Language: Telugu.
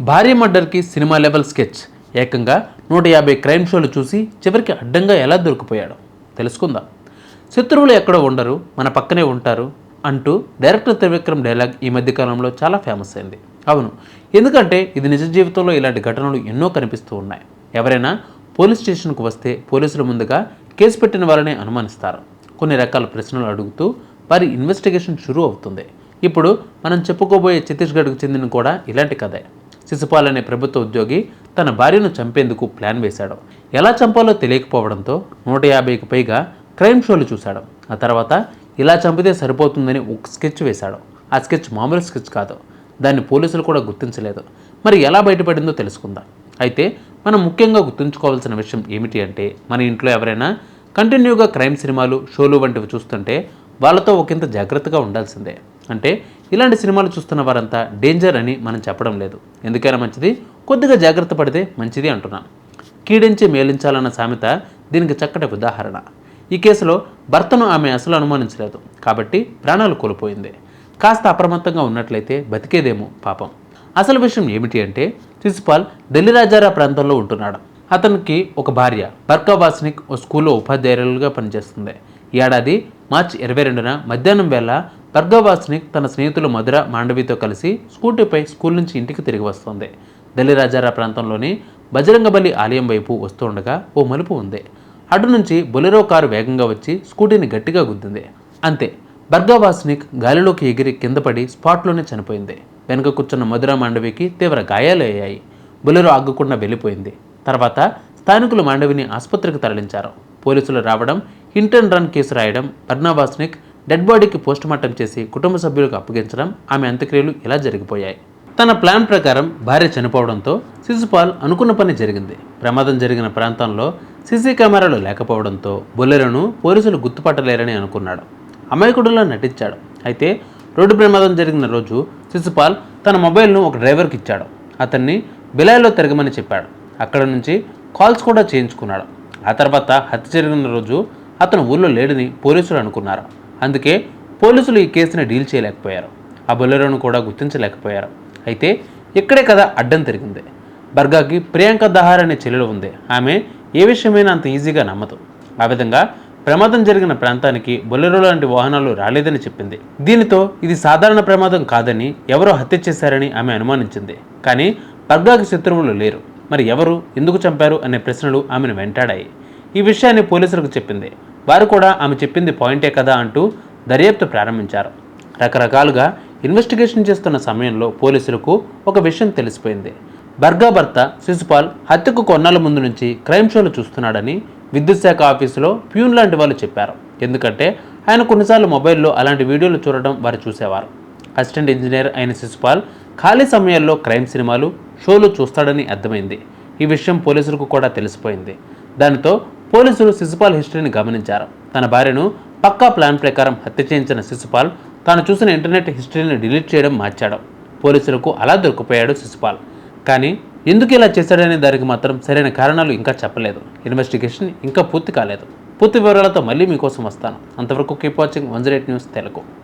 భారీ మర్డర్కి సినిమా లెవెల్ స్కెచ్. ఏకంగా నూట యాభై క్రైమ్ షోలు చూసి చివరికి అడ్డంగా ఎలా దొరికిపోయాడు? తెలుసుకుందాం. శత్రువులు ఎక్కడో ఉండరు మన పక్కనే ఉంటారు అంటూ డైరెక్టర్ త్రివిక్రమ్ డైలాగ్ ఈ మధ్యకాలంలో చాలా ఫేమస్ అయింది. అవును ఎందుకంటే ఇది నిజ జీవితంలో ఇలాంటి ఘటనలు ఎన్నో కనిపిస్తూ ఉన్నాయి. ఎవరైనా పోలీస్ స్టేషన్కు వస్తే పోలీసులు ముందుగా కేసు పెట్టిన వాళ్ళనే అనుమానిస్తారు. కొన్ని రకాల ప్రశ్నలు అడుగుతూ వారి ఇన్వెస్టిగేషన్ షురూ అవుతుంది. ఇప్పుడు మనం చెప్పుకోబోయే ఛత్తీస్గఢ్కు చెందిన కూడా ఇలాంటి కథే. శిశుపాల్ అనే ప్రభుత్వ ఉద్యోగి తన భార్యను చంపేందుకు ప్లాన్ వేశాడు. ఎలా చంపాలో తెలియకపోవడంతో నూట యాభైకి పైగా క్రైమ్ షోలు చూశాడు. ఆ తర్వాత ఇలా చంపితే సరిపోతుందని ఒక స్కెచ్ వేశాడు. ఆ స్కెచ్ మామూలు స్కెచ్ కాదు. దాన్ని పోలీసులు కూడా గుర్తించలేదు. మరి ఎలా బయటపడిందో తెలుసుకుందాం. అయితే మనం ముఖ్యంగా గుర్తుంచుకోవాల్సిన విషయం ఏమిటి అంటే మన ఇంట్లో ఎవరైనా కంటిన్యూగా క్రైమ్ సినిమాలు షోలు వంటివి చూస్తుంటే వాళ్ళతో ఒకంత జాగ్రత్తగా ఉండాల్సిందే. అంటే ఇలాంటి సినిమాలు చూస్తున్న వారంతా డేంజర్ అని మనం చెప్పడం లేదు. ఎందుకైనా మంచిది? కొద్దిగా జాగ్రత్త పడితే మంచిది అంటున్నాను. కీడించి మేలించాలన్న సామెత దీనికి చక్కటి ఉదాహరణ. ఈ కేసులో భర్తను ఆమె అసలు అనుమానించలేదు. కాబట్టి ప్రాణాలు కోల్పోయింది. కాస్త అప్రమత్తంగా ఉన్నట్లయితే బతికేదేమో పాపం. అసలు విషయం ఏమిటి అంటే శిశుపాల్ ఢిల్లీ రాజారా ప్రాంతంలో ఉంటున్నాడు. అతనికి ఒక భార్య బర్కా వాస్నిక్ ఓ స్కూల్లో ఉపాధ్యాయులుగా పనిచేస్తుంది. ఈ ఏడాది మార్చి ఇరవై రెండున మధ్యాహ్నం వేళ బర్గా తన స్నేహితులు మధుర మాండవితో కలిసి స్కూటీపై స్కూల్ నుంచి ఇంటికి తిరిగి వస్తుంది. దళిరాజారా ప్రాంతంలోని బజరంగబలి ఆలయం వైపు వస్తుండగా ఓ మలుపు ఉంది. అటు నుంచి బొలెరో కారు వేగంగా వచ్చి స్కూటీని గట్టిగా గుద్దింది. అంతే బర్గావాస్నిక్ గాలిలోకి ఎగిరి కింద పడి స్పాట్లోనే చనిపోయింది. వెనుక కూర్చున్న మధుర మాండవికి తీవ్ర గాయాలు అయ్యాయి. బొలెరో ఆగకుండా వెళ్ళిపోయింది. తర్వాత స్థానికులు మాండవిని ఆసుపత్రికి తరలించారు. పోలీసులు రావడం హిట్ అండ్ రన్ కేసు రాయడం బర్నావాస్నిక్ డెడ్ బాడీకి పోస్టుమార్టం చేసి కుటుంబ సభ్యులకు అప్పగించడం ఆమె అంత్యక్రియలు ఇలా జరిగిపోయాయి. తన ప్లాన్ ప్రకారం భార్య చనిపోవడంతో శిశుపాల్ అనుకున్న పని జరిగింది. ప్రమాదం జరిగిన ప్రాంతంలో సీసీ కెమెరాలు లేకపోవడంతో బొల్లెలను పోలీసులు గుర్తుపట్టలేరని అనుకున్నాడు. అమాయకుడిలో నటించాడు. అయితే రోడ్డు ప్రమాదం జరిగిన రోజు శిశుపాల్ తన మొబైల్ను ఒక డ్రైవర్కి ఇచ్చాడు. అతన్ని బిలాయిలో తిరగమని చెప్పాడు. అక్కడ నుంచి కాల్స్ కూడా చేయించుకున్నాడు. ఆ తర్వాత హత్య జరిగిన రోజు అతను ఊళ్ళో లేడని పోలీసులు అనుకున్నారు. అందుకే పోలీసులు ఈ కేసుని డీల్ చేయలేకపోయారు. ఆ బొలెరోను కూడా గుర్తించలేకపోయారు. అయితే ఇక్కడే కదా అడ్డం తిరిగింది. బర్గాకి ప్రియాంక దహార్ అనే చెల్లెలు ఉంది. ఆమె ఏ విషయమైనా అంత ఈజీగా నమ్మదు. ఆ విధంగా ప్రమాదం జరిగిన ప్రాంతానికి బొలెరో లాంటి వాహనాలు రాలేదని చెప్పింది. దీనితో ఇది సాధారణ ప్రమాదం కాదని ఎవరో హత్య చేశారని ఆమె అనుమానించింది. కానీ బర్గాకి శత్రువులు లేరు. మరి ఎవరు? ఎందుకు చంపారు? అనే ప్రశ్నలు ఆమెను వెంటాడాయి. ఈ విషయాన్ని పోలీసులకు చెప్పింది. వారు కూడా ఆమె చెప్పింది పాయింటే కదా అంటూ దర్యాప్తు ప్రారంభించారు. రకరకాలుగా ఇన్వెస్టిగేషన్ చేస్తున్న సమయంలో పోలీసులకు ఒక విషయం తెలిసిపోయింది. బర్గా భర్త శిశుపాల్ హత్యకు కొన్నాళ్ళ ముందు నుంచి క్రైమ్ షోలు చూస్తున్నాడని విద్యుత్ శాఖ ఆఫీసులో ప్యూన్ లాంటి వాళ్ళు చెప్పారు. ఎందుకంటే ఆయన కొన్నిసార్లు మొబైల్లో అలాంటి వీడియోలు చూడడం వారు చూసేవారు. అసిస్టెంట్ ఇంజనీర్ అయిన శిశుపాల్ ఖాళీ సమయాల్లో క్రైమ్ సినిమాలు షోలు చూస్తాడని అర్థమైంది. ఈ విషయం పోలీసులకు కూడా తెలిసిపోయింది. దానితో పోలీసులు శిశుపాల్ హిస్టరీని గమనించారు. తన భార్యను పక్కా ప్లాన్ ప్రకారం హత్య చేయించిన శిశుపాల్ తాను చూసిన ఇంటర్నెట్ హిస్టరీని డిలీట్ చేయడం మార్చాడు. పోలీసులకు అలా దొరికిపోయాడు శిశుపాల్ కానీ ఎందుకు ఇలా చేశాడనే దానికి మాత్రం సరైన కారణాలు ఇంకా చెప్పలేదు. ఇన్వెస్టిగేషన్ ఇంకా పూర్తి కాలేదు. పూర్తి వివరాలతో మళ్ళీ మీకోసం వస్తాను. అంతవరకు keep watching one news Telugu.